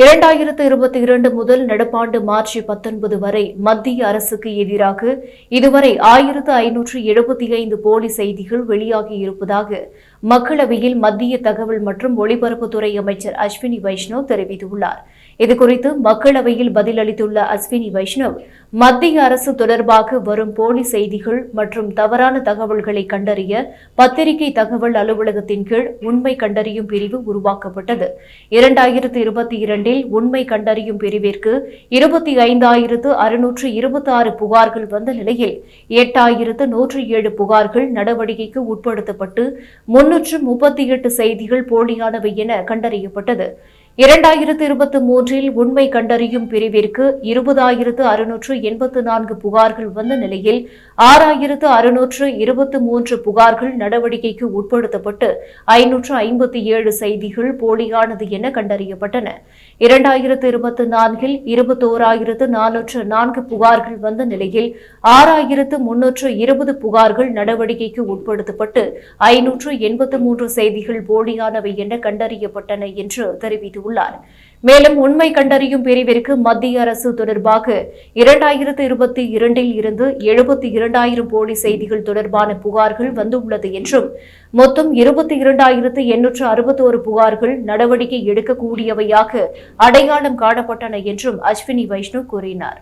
இரண்டாயிரத்து இருபத்தி இரண்டு முதல் நடப்பாண்டு மார்ச் பத்தொன்பது வரை மத்திய அரசுக்கு எதிராக இதுவரை ஆயிரத்து ஐநூற்று எழுபத்தி ஐந்து போலி செய்திகள் வெளியாகி இருப்பதாக மக்களவையில் மத்திய தகவல் மற்றும் ஒலிபரப்புத்துறை அமைச்சர் அஸ்வினி வைஷ்ணவ் தெரிவித்துள்ளார். இதுகுறித்து மக்களவையில் பதிலளித்துள்ள அஸ்வினி வைஷ்ணவ் மத்திய அரசு தொடர்பாக வரும் போலி செய்திகள் மற்றும் தவறான தகவல்களை கண்டறிய பத்திரிகை தகவல் அலுவலகத்தின் கீழ் உண்மை கண்டறியும் பிரிவு உருவாக்கப்பட்டது. இரண்டாயிரத்து இருபத்தி இரண்டில் உண்மை கண்டறியும் பிரிவிற்கு இருபத்தி ஐந்தாயிரத்து அறுநூற்று இருபத்தி ஆறு புகார்கள் வந்த நிலையில் எட்டாயிரத்து நூற்று ஏழு புகார்கள் நடவடிக்கைக்கு உட்படுத்தப்பட்டு முன் முன்னூற்று முப்பத்தி எட்டு செய்திகள் போலியானவை என கண்டறியப்பட்டது. இரண்டாயிரத்து இருபத்தி மூன்றில் உண்மை கண்டறியும் பிரிவிற்கு இருபதாயிரத்து அறுநூற்று எண்பத்து நான்கு புகார்கள் வந்த நிலையில் ஆறாயிரத்து அறுநூற்று இருபத்தி மூன்று புகார்கள் நடவடிக்கைக்கு உட்படுத்தப்பட்டு ஐநூற்று ஐம்பத்தி ஏழு செய்திகள் போலியானது என கண்டறியப்பட்டன. இரண்டாயிரத்து இருபத்தி நான்கில் இருபத்தோராயிரத்து நானூற்று நான்கு புகார்கள் வந்த நிலையில் ஆறாயிரத்து முன்னூற்று இருபது புகார்கள் நடவடிக்கைக்கு உட்படுத்தப்பட்டு ஐநூற்று எண்பத்து மூன்று செய்திகள் போலியானவை என கண்டறியப்பட்டன என்று தெரிவித்துள்ளார் உள்ளார். மேலும் உண்மை கண்டறியும் பிரிவிற்கு மத்திய அரசு தொடர்பாக இரண்டாயிரத்து இருபத்தி இரண்டில் இருந்து எழுபத்தி இரண்டாயிரம் போலி செய்திகள் தொடர்பான புகார்கள் வந்துள்ளது என்றும் மொத்தம் இருபத்தி இரண்டாயிரத்து எண்ணூற்று அறுபத்தோரு புகார்கள் நடவடிக்கை எடுக்கக்கூடியவையாக அடையாளம் காணப்பட்டன என்றும் அஸ்வினி வைஷ்ணவ் கூறினார்.